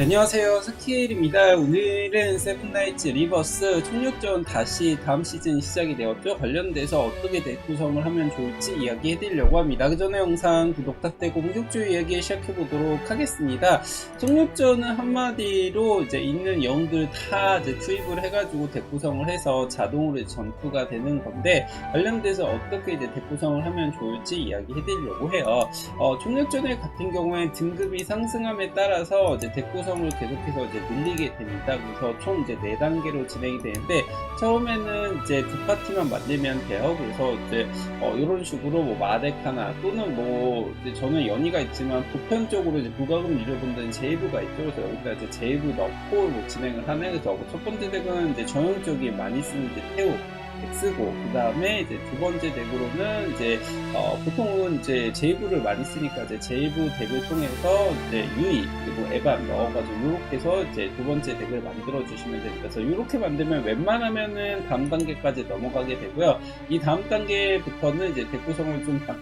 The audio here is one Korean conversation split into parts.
안녕하세요. 스키일입니다. 오늘은 세븐나이츠 리버스 총력전 다시 다음 시즌 시작이 되었죠? 관련돼서 어떻게 덱 구성을 하면 좋을지 이야기 해드리려고 합니다. 그 전에 영상 구독 부탁드리고 본격적으로 이야기 시작해보도록 하겠습니다. 총력전은 한마디로 이제 있는 영웅들 다 이제 투입을 해가지고 덱 구성을 해서 자동으로 전투가 되는 건데 관련돼서 어떻게 이제 덱 구성을 하면 좋을지 이야기 해드리려고 해요. 어, 총력전에 같은 경우에 등급이 상승함에 따라서 이제 덱 구성 을 계속해서 이제 늘리게 됩니다. 그래서 총 이제 4단계로 진행이 되는데 처음에는 이제 두 파티만 만들면 돼요. 그래서 이제 어, 이런 식으로 뭐 마덱 하나 또는 뭐 저는 연의가 있지만 보편적으로 이제 부가금 유저분들은 제이브가 있죠. 그래서 여기다 이제 제이브 넣고 뭐 진행을 하는 그래서 뭐첫 번째 덱은 이제 전형적인 많이 쓰는 이제 태우 덱 쓰고 그 다음에 이제 두 번째 덱으로는 이제 어, 보통은 이제 제이브를 많이 쓰니까 이제 제이브 덱을 통해서 이제 유이 그리고 에반 넣어가지고 이렇게 해서 이제 두 번째 덱을 만들어 주시면 됩니다. 그래서 이렇게 만들면 웬만하면은 다음 단계까지 넘어가게 되고요. 이 다음 단계부터는 이제 덱 구성을 좀 바,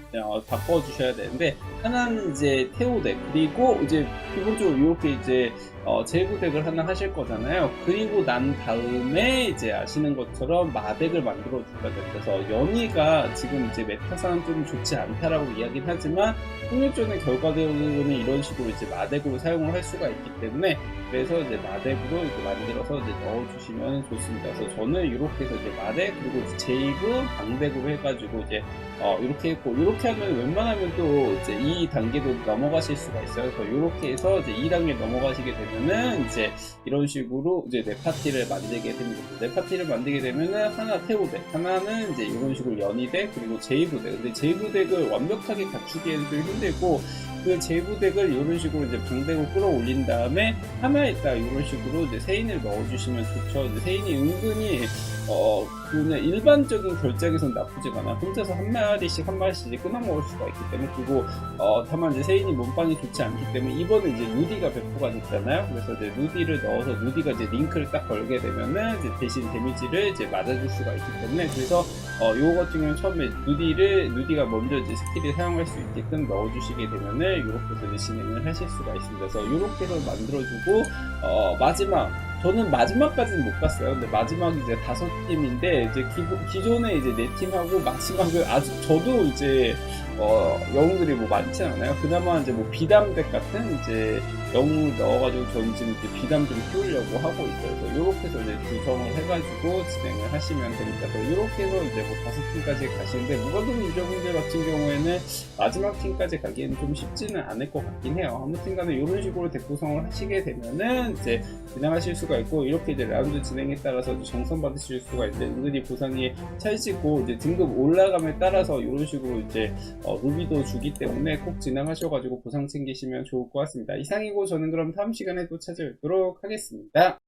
꿔 주셔야 되는데 하나는 이제 태오 덱 그리고 이제 기본적으로 이렇게 이제 어, 제이브 덱을 하나 하실 거잖아요. 그리고 난 다음에 이제 아시는 것처럼 마덱을 만들어 줄까 됩니다. 그래서 연희가 지금 이제 메타상 좀 좋지 않다라고 이야기는 하지만 폭력전의 결과적으로는 이런 식으로 이제 마덱으로 사용을 할 수가 있기 때문에 그래서 이제 마덱으로 이렇게 만들어서 이제 넣어주시면 좋습니다. 그래서 저는 이렇게 해서 이제 마덱 그리고 제이브 방덱으로 해가지고 이제 어, 이렇게 했고 이렇게 하면 웬만하면 또 이제 이 단계도 넘어가실 수가 있어요. 그래서 이렇게 해서 이제 2단계 넘어가시게 되면은 이제 이런 식으로 이제 네 파티를 만들게 됩니다. 네 파티를 만들게 되면은 하나 태우 덱, 하나는 이제 이런 식으로 연이덱 그리고 제이브덱. 근데 제이브덱을 완벽하게 갖추기에는 좀 힘들고 그 제이브덱을 이런 식으로 이제 방덱으로 끌어올린 다음에 하나에다 이런 식으로 이제 세인을 넣어주시면 좋죠. 이제 세인이 은근히 어 그냥 일반적인 결작에선 나쁘지가 않아. 혼자서 한 마리씩 한 마리씩 끊어 먹을 수가 있기 때문에 그리고 어 다만 이제 세인이 몸빵이 좋지 않기 때문에 이번에 이제 누디가 배포가 됐잖아요. 그래서 이제 누디를 넣어서 누디가 이제 링크를 딱 걸게 되면은 이제 대신 데미지를 이제 맞아줄 수가 있기 때문에 그래서 어 요거 같은 경우는 처음에 누디를 누디가 먼저 이제 스킬을 사용할 수 있게끔 넣어주시게 되면은 이렇게 해서 이제 진행을 하실 수가 있습니다. 그래서 이렇게 해서 만들어주고 어 마지막 저는 마지막까지는 못 갔어요. 근데 마지막 이제 다섯 팀인데 이제 기, 존에 이제 네 팀하고 마지막을 아주 저도 이제 어 영웅들이 뭐 많지 않아요. 그나마 이제 뭐 비담덱 같은 이제 영웅을 넣어가지고 저는 지금 이제 비담 좀 키우려고 하고 있어요. 그래서 이렇게 해서 이제 구성을 해가지고 진행을 하시면 됩니다. 그래서 이렇게 해서 이제 뭐 다섯 팀까지 가시는데 무관동 유저분들 같은 경우에는 마지막 팀까지 가기에는 좀 쉽지는 않을 것 같긴 해요. 아무튼간에 이런 식으로 덱 구성을 하시게 되면은 이제 진행하실 수가 있고 이렇게 이제 라운드 진행에 따라서 정성 받으실 수가 있는데 은근히 보상이 찰지고 이제 등급 올라감에 따라서 이런 식으로 이제 어, 루비도 주기 때문에 꼭 진행하셔가지고 보상 챙기시면 좋을 것 같습니다. 이상이고 저는 그럼 다음 시간에 또 찾아뵙도록 하겠습니다.